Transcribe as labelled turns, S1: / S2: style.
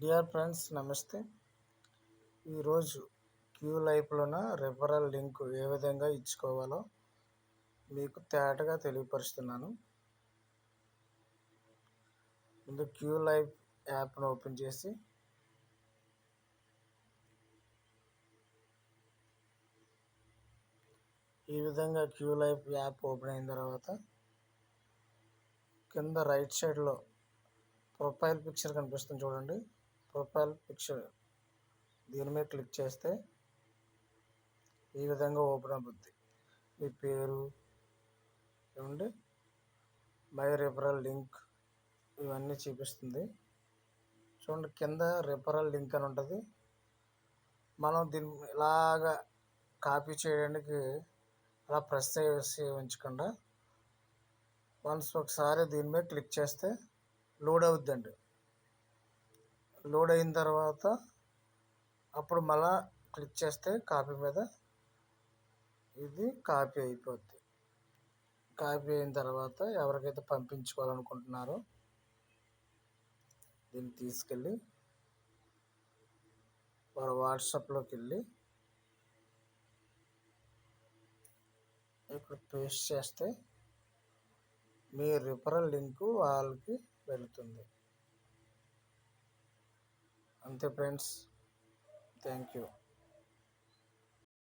S1: Dear friends నమస్తే. ఈరోజు Q లైఫ్లోన రెఫరల్ లింక్ ఏ విధంగా ఇచ్చుకోవాలో మీకు తేటగా తెలియపరుస్తున్నాను. ముందు క్యూ లైఫ్ యాప్ను ఓపెన్ చేసి ఈ విధంగా క్యూ లైఫ్ యాప్ ఓపెన్ అయిన తర్వాత కింద రైట్ సైడ్లో ప్రొఫైల్ పిక్చర్ కనిపిస్తుంది చూడండి. ప్రొఫైల్ పిక్చర్ దీని మీద క్లిక్ చేస్తే ఈ విధంగా ఓపెన్ అవుతుంది మీ పేరు ఏమండి మై రిఫరల్ లింక్ ఇవన్నీ చూపిస్తుంది. చూడండి కింద రిఫరల్ లింక్ అని ఉంటుంది. మనం దీన్ని ఇలాగా కాపీ చేయడానికి అలా ప్రెస్ చేసి ఉంచకుండా వన్స్ ఒకసారి దీని మీద క్లిక్ చేస్తే లోడ్ అవుద్దండి. లోడ్ అయిన తర్వాత అప్పుడు మళ్ళా క్లిక్ చేస్తే కాపీ మీద ఇది కాపీ అయిపోద్ది. కాపీ అయిన తర్వాత ఎవరికైతే పంపించుకోవాలనుకుంటున్నారో దీన్ని తీసుకెళ్ళి వారు వాట్సాప్లోకి వెళ్ళి ఇక్కడ పేస్ట్ చేస్తే మీ రిఫరల్ లింకు వాళ్ళకి వెళుతుంది. అంతే ఫ్రెండ్స్ థ్యాంక్ యూ